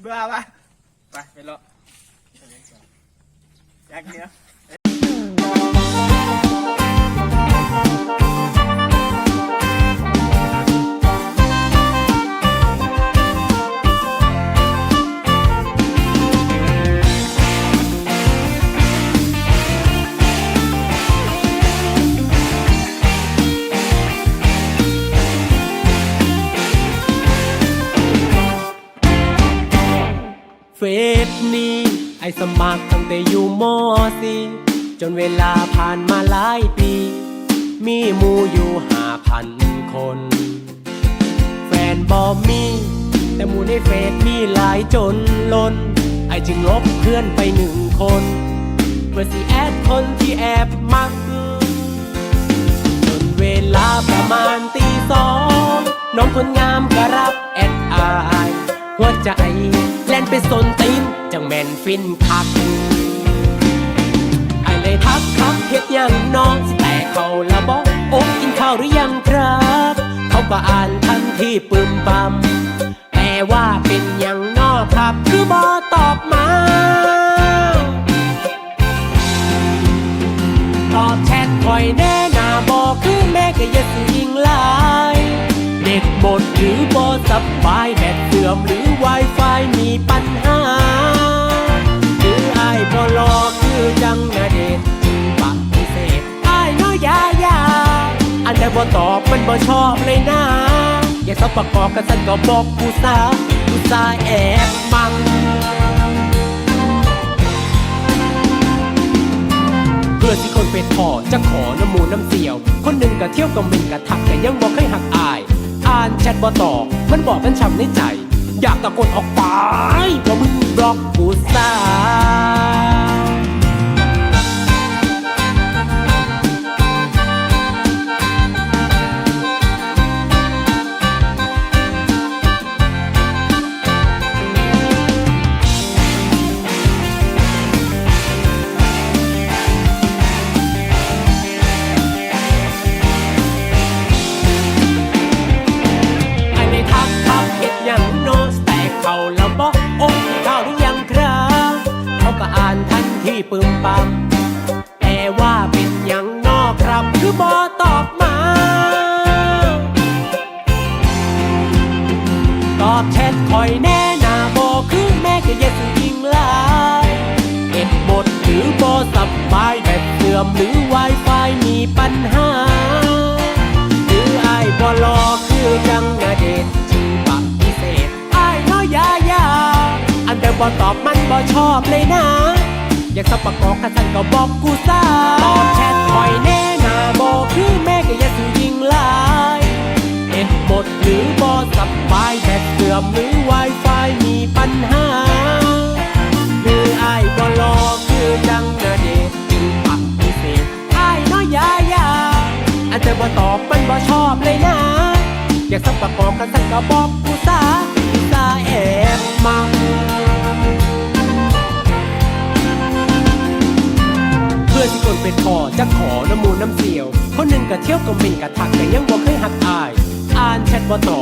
เบื่อปะไปไปรออยากเนี้ย ไอสมัครตั้งแต่อยู่มอสีจนเวลาผ่านมาหลายปี มีมูอยู่ห้าพันคน แฟนบอมี แต่มูในเฟซมีหลายจนลน ไอจึงลบเพื่อนไปหนึ่งคนเพื่อสิแอดคนที่แอบมัก จนเวลาประมาณตีสองน้องคนงามก็รับแอดอายหัวใจแล่นไปสนตีน จังแม่นฟินคักไอเลยทักทักเฮ็ดยังน้องสิแต่เขาละบอกโอ้กินข้าวหรือยังครับ เขาก็อ่านทันที่ปึมปำแต่ว่าเป็นยังนอครับคือบอตอบมาตอบแชทคอยแน่หนาบอกคือแม่ก็อย่าสูยิงลายเด็กหมดหรือบอสบายแบตเสื่อมหรือ Wi-Fi มีปัญหา บ่ตอบมันบ่ชอบเลยนะ อย่าสบประกอบกันสันก็บอกกูซากูซาแอบมังเพื่อที่คนเป็นพ่อจะขอน้ำมูน้ำเสียว คนหนึ่งก็เที่ยวกับมินกะทักแต่ยังบอกให้หักอาย อ่านแชทบ่ตอบมันบอกมันช้ำในใจ อยากตะโกนออกไปเพราะมึงบล็อกกูซา ปึมปำแต่ว่าเป็นหยังนอกครับคือบอตอบมา ตอบแชทคอยแน่นาบอคือแม่ก็อยังยิงลายเอ็ดหมดหรือบอสับบายแบตเสื่อมหรือ Wi-Fi มีปัญหา หรือไอ้บอลอคือจังนาเดชน์จึงปฏิเสธไอ้น้อยยายาอันเดิมบอตอบมันบอชอบเลยนะ อยากสับประกอบกันสันก็บอกกูซาตอบแชทคอยแน่นาบอกคือแม่ก็อยังสูยิงลายเอ็ดหมดหรือบอสับายแบตเสื่อมหรือ Wi-Fi มีปัญหา หรือไอ้ายบอลอคือจังนาเดชน์จึงปฏิเสธไอ้ายน้อยยายาอันเธอบ่ตอบมันบ่ชอบเลยนะ อยากสักประกอบกันสักก็บอกกูซากูซา เป็นพอจะขอน้ำมูน้ำเสียว คนหนึ่งก็เที่ยวกับมินกะทักแต่ยังบ่เคยหักอาย อ่านแชทบ่ตอบ